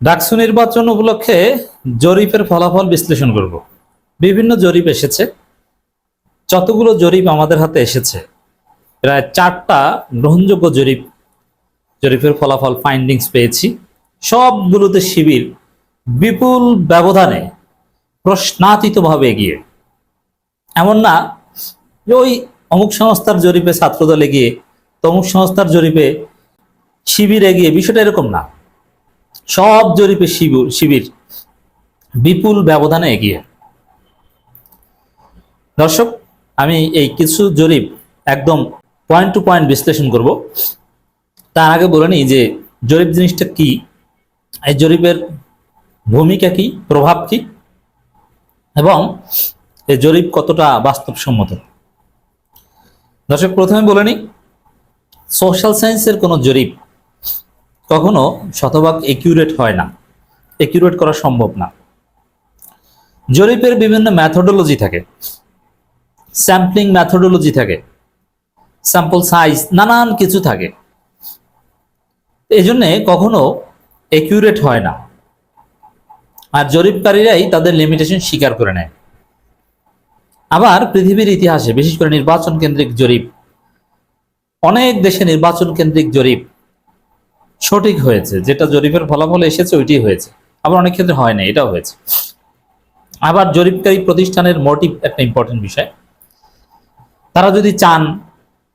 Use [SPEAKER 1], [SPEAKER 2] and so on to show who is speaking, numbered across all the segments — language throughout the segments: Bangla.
[SPEAKER 1] ডাকসু নির্বাচন উপলক্ষে জরিপের ফলাফল বিশ্লেষণ করব। বিভিন্ন জরিপ এসেছে। যতগুলো জরিপ আমাদের হাতে এসেছে, প্রায় চারটা গ্রহণযোগ্য জরিপ, জরিপের ফলাফল ফাইন্ডিংস পেয়েছি। সবগুলোতে শিবির বিপুল ব্যবধানে প্রশ্নাতীতভাবে এগিয়ে। এমন না যে ওই অমুক সংস্থার জরিপে ছাত্রদলে গিয়ে তমুক সংস্থার জরিপে শিবির এগিয়ে, বিষয়টা এরকম না। সব জরিপে শিবির শিবির বিপুল ব্যবধানে এগিয়ে। দর্শক, আমি এই কিছু জরিপ একদম পয়েন্ট টু পয়েন্ট বিশ্লেষণ করব। তার আগে বলে নিই যে জরিপ জিনিসটা কি? এই জরিপের ভূমিকা কি? প্রভাব কি? এবং এই জরিপ কতটা বাস্তবসম্মত? দর্শক, প্রথমে বলে নিই সোশ্যাল সায়েন্সের কোনো জরিপ কখনো শতভাগ একিউরেট হয় না। একিউরেট করা সম্ভব না। জরিপের বিভিন্ন ম্যাথোডোলজি থাকে। স্যাম্পলিং ম্যাথোডোলজি থাকে। স্যাম্পল সাইজ নানান কিছু থাকে। এই জন্যে কখনো একিউরেট হয় না। আর জরিপকারীরাই তাদের লিমিটেশন স্বীকার করে নেয়। আবার পৃথিবীর ইতিহাসে বিশেষ করে নির্বাচন কেন্দ্রিক জরিপ, অনেক দেশে নির্বাচন কেন্দ্রিক জরিপ সঠিক হয়েছে, যেটা জরিপের ফলাফল এসেছে ওইটি হয়েছে। আবার অনেক ক্ষেত্রে হয় না, এটাও হয়েছে। আবার জরিপকারী প্রতিষ্ঠানের মোটিভ একটা ইম্পর্টেন্ট বিষয়। তারা যদি চান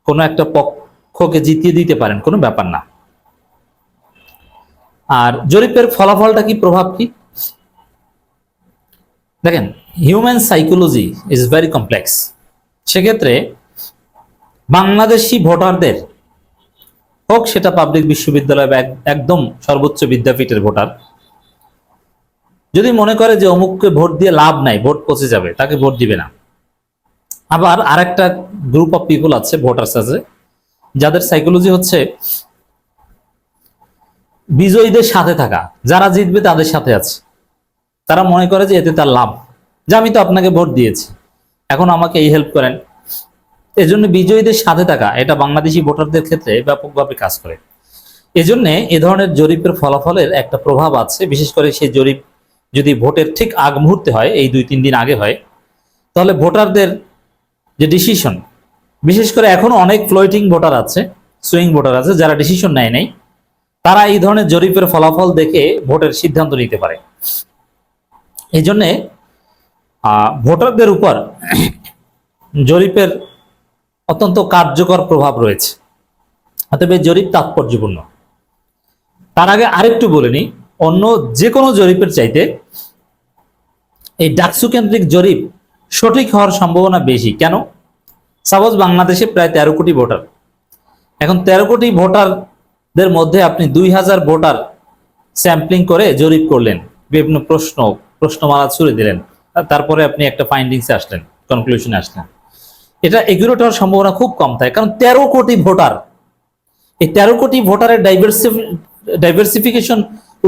[SPEAKER 1] কোনো একটা পক্ষকে জিতিয়ে দিতে পারেন, কোনো ব্যাপার না। আর জরিপের ফলাফলটা কি, প্রভাব কি? দেখেন human psychology is very complex সেক্ষেত্রে বাংলাদেশি ভোটারদের হোক, সেটা পাবলিক বিশ্ববিদ্যালয় বা একদম সর্বোচ্চ বিদ্যাপীঠের ভোটার। যদি মনে করে যে অমুককে ভোট দিয়ে লাভ নাই, ভোট পচে যাবে, তাকে ভোট দিবে না। আবার আরেকটা গ্রুপ অফ পিপল আছে ভোটার্স আছে, যাদের সাইকোলজি হচ্ছে বিজয়ীদের সাথে থাকা, যারা জিতবে তাদের সাথে আছে। তারা মনে করে যে এতে তার লাভ। যে আমি তো আপনাকে ভোট দিয়েছি, এখন আমাকে এই হেল্প করেন। এজন্য বিজয়ীদের সাথে থাকা, এটা বাংলাদেশি ভোটারদের ক্ষেত্রে ব্যাপকভাবে কাজ করে। এজন্য এ ধরনের জরিপের ফলাফলের একটা প্রভাব আছে, বিশেষ করে সেই জরিপ যদি ভোটের ঠিক আগ মুহূর্তে হয়, এই দুই তিন দিন আগে হয়, তাহলে ভোটারদের যে ডিসিশন বিশেষ করে এখনও অনেক ফ্লোটিং ভোটার আছে সুইং ভোটার আছে, যারা ডিসিশন নেয় নাই, তারা এই ধরনের জরিপের ফলাফল দেখে ভোটের সিদ্ধান্ত নিতে পারে। এই জন্যে ভোটারদের উপর জরিপের অত্যন্ত কার্যকর প্রভাব রয়েছে। অতএব জরিপ তাৎপর্যপূর্ণ। তার আগে আরেকটু বলে নিই, অন্য যে কোনো জরিপের চাইতে এই ডাকসু কেন্দ্রিক জরিপ সঠিক হওয়ার সম্ভাবনা বেশি। কেন? সাপোজ বাংলাদেশে প্রায় তেরো কোটি ভোটার। এখন তেরো কোটি ভোটারদের মধ্যে আপনি দুই হাজার ভোটার স্যাম্পলিং করে জরিপ করলেন। বিভিন্ন প্রশ্ন, প্রশ্নমালা ছুড়ে দিলেন। তারপরে আপনি একটা ফাইন্ডিংসে আসলেন কনক্লুশনে আসলেন। এটা এগুলোট হওয়ার সম্ভাবনা খুব কম থাকে। কারণ তেরো কোটি ভোটার, এই তেরো কোটি ভোটারের ডাইভার্সিফি ডাইভার্সিফিকেশন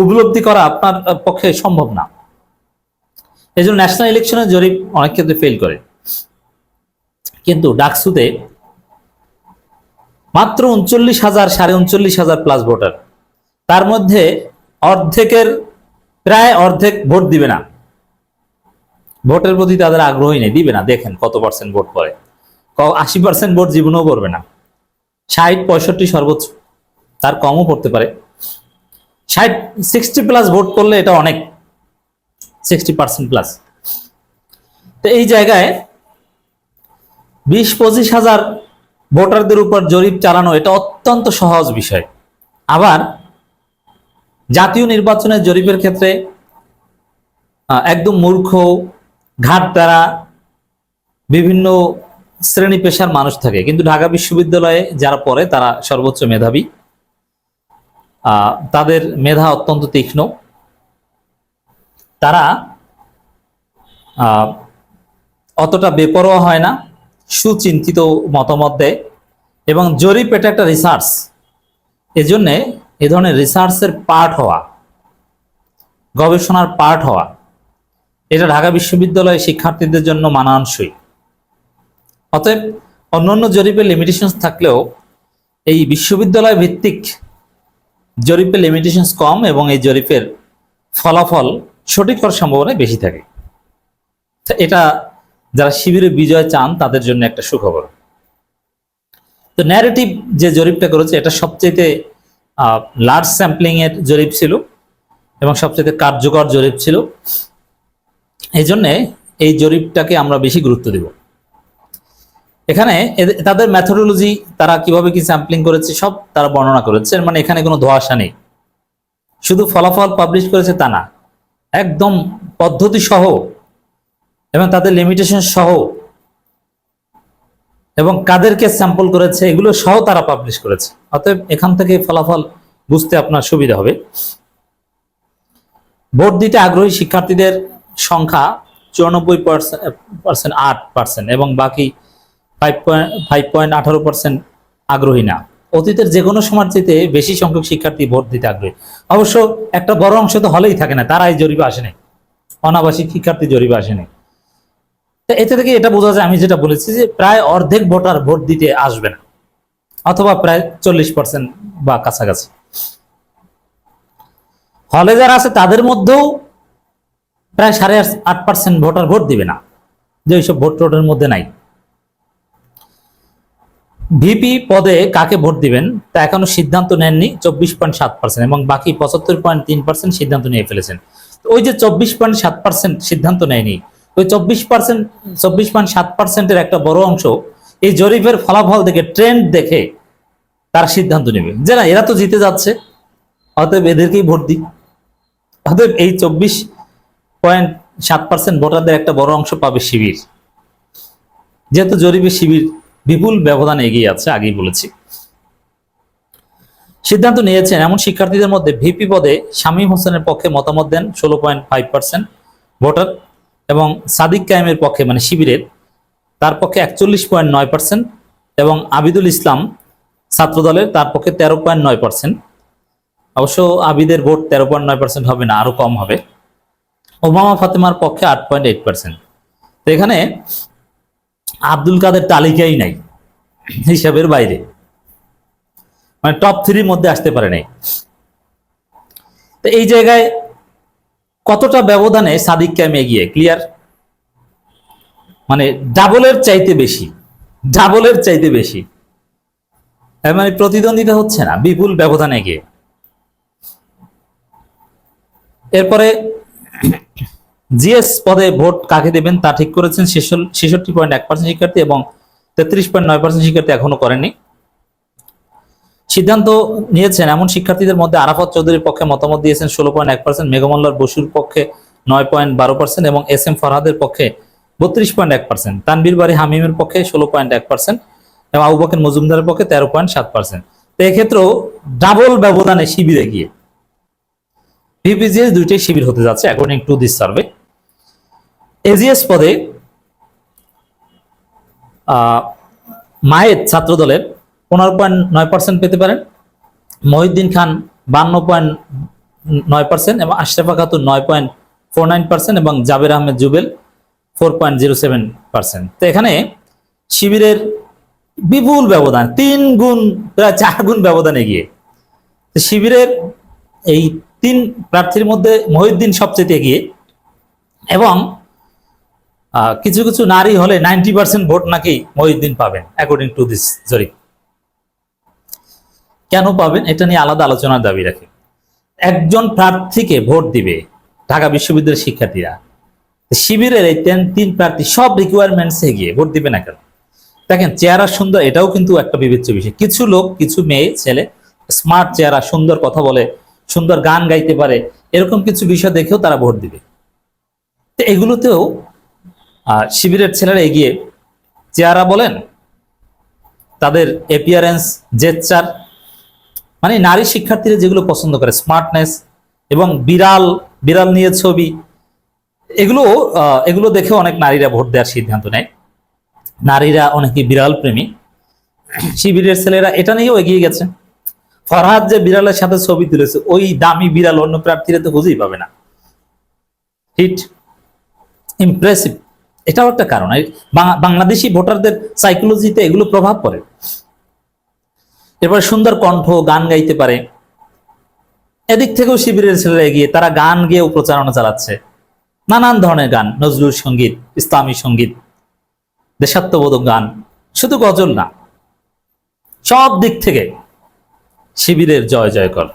[SPEAKER 1] উপলব্ধি করা আপনার পক্ষে সম্ভব না। এই জন্য ন্যাশনাল ইলেকশনের জরিপ অনেক ক্ষেত্রে ফেল করে। কিন্তু ডাকসুতে মাত্র উনচল্লিশ হাজার, সাড়ে উনচল্লিশ হাজার প্লাস ভোটার। তার মধ্যে অর্ধেকের, প্রায় অর্ধেক ভোট দিবে না। ভোটের প্রতি তাদের আগ্রহী নেই, দিবে না। দেখেন কত পার্সেন্ট ভোট পড়ে। আশি পার্সেন্ট ভোট জীবনেও করবে না। ষাট, পঁয়ষট্টি সর্বোচ্চ, তার কমও পড়তে পারে। ষাট সিক্সটি প্লাস ভোট করলে এটা অনেক সিক্সটি পার্সেন্ট প্লাস তো এই জায়গায় বিশ, পঁচিশ হাজার ভোটারদের উপর জরিপ চালানো এটা অত্যন্ত সহজ বিষয়। আবার জাতীয় নির্বাচনের জরিপের ক্ষেত্রে একদম মূর্খ, ঘাট দ্বারা বিভিন্ন শ্রেণি পেশার মানুষ থাকে। কিন্তু ঢাকা বিশ্ববিদ্যালয়ে যারা পড়ে, তারা সর্বোচ্চ মেধাবী। তাদের মেধা অত্যন্ত তীক্ষ্ণ। তারা অতটা বেপরোয়া হয় না, সুচিন্তিত মতামত দেয় এবং জরিপ এটা একটা রিসার্চ এজন্যে এ ধরনের রিসার্চের পার্ট হওয়া, গবেষণার পার্ট হওয়া, এটা ঢাকা বিশ্ববিদ্যালয়ে শিক্ষার্থীদের জন্য মানানসই। অতএব অন্যান্য জরিপের লিমিটেশনস থাকলেও এই বিশ্ববিদ্যালয় ভিত্তিক জরিপের লিমিটেশনস কম এবং এই জরিপের ফলাফল সঠিক হওয়ার সম্ভাবনা বেশি থাকে। এটা যারা শিবিরে বিজয় চান, তাদের জন্য একটা সুখবর। তো ন্যারেটিভ যে জরিপটা করেছে, এটা সবচেয়ে লার্জ স্যাম্পলিং এর জরিপ ছিল এবং সবচেয়ে কার্যকর জরিপ ছিল। এই জন্যে এই জরিপটাকে আমরা বেশি গুরুত্ব দেব। এখানে তাদের ম্যাথোডোলজি তারা কীভাবে কি স্যাম্পলিং করেছে সব তারা বর্ণনা করেছে। মানে এখানে কোনো ধোয়াশা নেই। শুধু ফলাফল পাবলিশ করেছে তা না। একদম পদ্ধতি সহ এবং তাদের লিমিটেশন সহ এবং কাদেরকে স্যাম্পল করেছে এগুলো সহ তারা পাবলিশ করেছে। অতএব এখান থেকে ফলাফল বুঝতে আপনার সুবিধা হবে। ভোট দিতে আগ্রহী শিক্ষার্থীদের সংখ্যা চুরানব্বই পার্সেন্ট, আট পার্সেন্ট এবং বাকি ফাইভ পয়েন্ট আঠারো পার্সেন্ট আগ্রহী না। অতীতের যে কোনো সময়ের চেয়ে বেশি সংখ্যক শিক্ষার্থী ভোট দিতে আগ্রহী। অবশ্য একটা বড় অংশ তো হলেই থাকে না জরিপে আসেনি অনাবাসিক শিক্ষার্থী জরিপে আসেনি তো এতে থেকে এটা বোঝা যায়, আমি যেটা বলেছি যে প্রায় অর্ধেক ভোটার ভোট দিতে আসবে না, অথবা প্রায় চল্লিশ পার্সেন্ট বা কাছাকাছি। হলে যারা আছে তাদের মধ্যেও প্রায় সাড়ে আট পার্সেন্ট ভোটার ভোট দিবে না, যে ওইসব ভোট টোটের মধ্যে নাই। ভিপি পদে কাকে ভোট দিবেন তা এখনও সিদ্ধান্ত নেননি, চব্বিশ পয়েন্ট সাত পার্সেন্ট এবং বাকি পঁচাত্তর পয়েন্ট তিন পার্সেন্ট সিদ্ধান্ত নিয়ে ফেলেছেন। ওই যে চব্বিশ পয়েন্ট সাত পার্সেন্ট সিদ্ধান্ত নেয়নি, ওই চব্বিশ পার্সেন্ট চব্বিশ পয়েন্ট সাত পার্সেন্টের একটা বড় অংশ এই জরিপের ফলাফল দেখে ট্রেন্ড দেখে তার সিদ্ধান্ত নেবে। যে না, এরা তো জিতে যাচ্ছে, অতএব এদেরকেই ভোট দিই। অতএব এই চব্বিশ পয়েন্ট সাত পার্সেন্ট ভোটারদের একটা বড় অংশ পাবে শিবির। যেহেতু জরিপে শিবির বিপুল ব্যবধান এগিয়ে আছে আগেই বলেছি। সিদ্ধান্ত নিয়েছেন এমন শিক্ষার্থীদের মধ্যে ভিপি পদে শামীম হোসেনের পক্ষে মতামত দেন ষোলো পয়েন্ট ফাইভ পার্সেন্ট ভোটার এবং সাদিক কায়েমের পক্ষে মানে শিবিরের, তার পক্ষে একচল্লিশ পয়েন্ট নয় পার্সেন্ট এবং আবিদুল ইসলাম ছাত্রদলের তার পক্ষে তেরো পয়েন্ট নয় পার্সেন্ট। অবশ্য আবিদের ভোট তেরো পয়েন্ট নয় পার্সেন্ট হবে না, আরও কম হবে। ওবামা ফাতেমার পক্ষে আট পয়েন্ট এইট পার্সেন্ট। তো এখানে আব্দুল কাদের তালিকাই নাই হিসাবের বাইরে। মানে টপ থ্রির মধ্যে আসতে পারে নাই। তো এই জায়গায় কতটা ব্যবধানে সাদিক ক্যাম এগিয়ে? ক্লিয়ার মানে ডাবলের চাইতে বেশি ডাবলের চাইতে বেশি। মানে প্রতিদ্বন্দ্বিতা হচ্ছে না, বিপুল ব্যবধানে গিয়ে এরপরে জিএস পদে ভোট কাকে দেবেন তা ঠিক করেছেন ছেষট্টি পয়েন্ট এক পার্সেন্ট শিক্ষার্থী এবং তেত্রিশ পয়েন্ট নয় পার্সেন্ট শিক্ষার্থী এখনও করেনি সিদ্ধান্ত নিয়েছেন এমন শিক্ষার্থীদের মধ্যে আরাফাত চৌধুরীর পক্ষে মতামত দিয়েছেন ষোলো পয়েন্ট এক পার্সেন্ট, মেঘমল্লার বসুর পক্ষে নয় পয়েন্ট বারো পার্সেন্ট এবং এস এম ফরহাদের পক্ষে বত্রিশ পয়েন্ট এক পার্সেন্ট। তানবীর বাড়ি হামিমের পক্ষে ষোলো পয়েন্ট এক পার্সেন্ট এবং আবু বকের মজুমদারের পক্ষে তেরো পয়েন্ট সাত পার্সেন্ট। তো এক্ষেত্রেও ডাবল ব্যবধানে শিবিরে গিয়ে ভিপিজিএস দুইটাই শিবির হতে যাচ্ছে according to this survey AGS পদে আহ, মায়ের ছাত্র দলের পনেরো পয়েন্ট নয় পার্সেন্ট পেতে পারেন মহিউদ্দিন খান বান্ন পয়েন্ট নয় পার্সেন্ট এবং আশরাফা খাতুন নয় পয়েন্ট ফোর নাইন পার্সেন্ট এবং Jaber Ahmed Jubel four point zero seven percent তো এখানে শিবিরের বিপুল ব্যবধান তিন গুণ প্রায় চার গুণ ব্যবধান এগিয়ে। তো শিবিরের এই তিন প্রার্থীর মধ্যে মহিউদ্দিন সবচেয়ে এগিয়ে এবং কিছু কিছু নারী হলে নাইনটি পার্সেন্ট ভোট নাকি মহিউদ্দিন পাবেন অ্যাকর্ডিং টু দিস জরিপ। কেন পাবেন? এটা নিয়ে আলাদা আলোচনার দাবি রাখে। একজন প্রার্থীকে ভোট দিবে ঢাকা বিশ্ববিদ্যালয়ের শিক্ষার্থীরা। শিবিরের এই তিন প্রার্থী সব রিকোয়ারমেন্টসে গিয়ে ভোট দিবে না কেন? দেখেন, চেহারা সুন্দর, এটাও কিন্তু একটা বিবেচ্য বিষয়। কিছু লোক, কিছু মেয়ে, ছেলে স্মার্ট চেহারা, সুন্দর কথা বলে, সুন্দর গান গাইতে পারে, এরকম কিছু বিষয় দেখেও তারা ভোট দিবে। এগুলোতেও শিবিরের ছেলেরা এগিয়ে চেহারা বলেন, তাদের এপিয়ারেন্স জেচ্চার মানে নারী শিক্ষার্থীরা যেগুলো পছন্দ করে স্মার্টনেস এবং বিড়াল বিড়াল নিয়ে ছবি, এগুলো এগুলো দেখে অনেক নারীরা ভোট দেওয়ার সিদ্ধান্ত নেয়। নারীরা অনেকে বিড়াল প্রেমী। শিবিরের ছেলেরা এটা নিয়েও এগিয়ে গেছে। ফরহাদ যে বিড়ালের সাথে ছবি তুলেছে, ওই দামি বিড়াল অন্য প্রার্থীরা তো খুঁজেই পাবে না। হিট ইমপ্রেসিভ এটাও একটা কারণ। বাংলাদেশি ভোটারদের সাইকোলজিতে এগুলো প্রভাব পড়ে। এরপর সুন্দর কণ্ঠ, গান গাইতে পারে। এদিক থেকেও শিবিরের ছেলেরা এগিয়ে, তারা গান গেয়েও প্রচারণা চালাচ্ছে। নানান ধরনের গান, নজরুল সংগীত, ইসলামী সংগীত, দেশাত্মবোধক গান, শুধু গজল না, সব দিক থেকে শিবিরের জয় জয়কর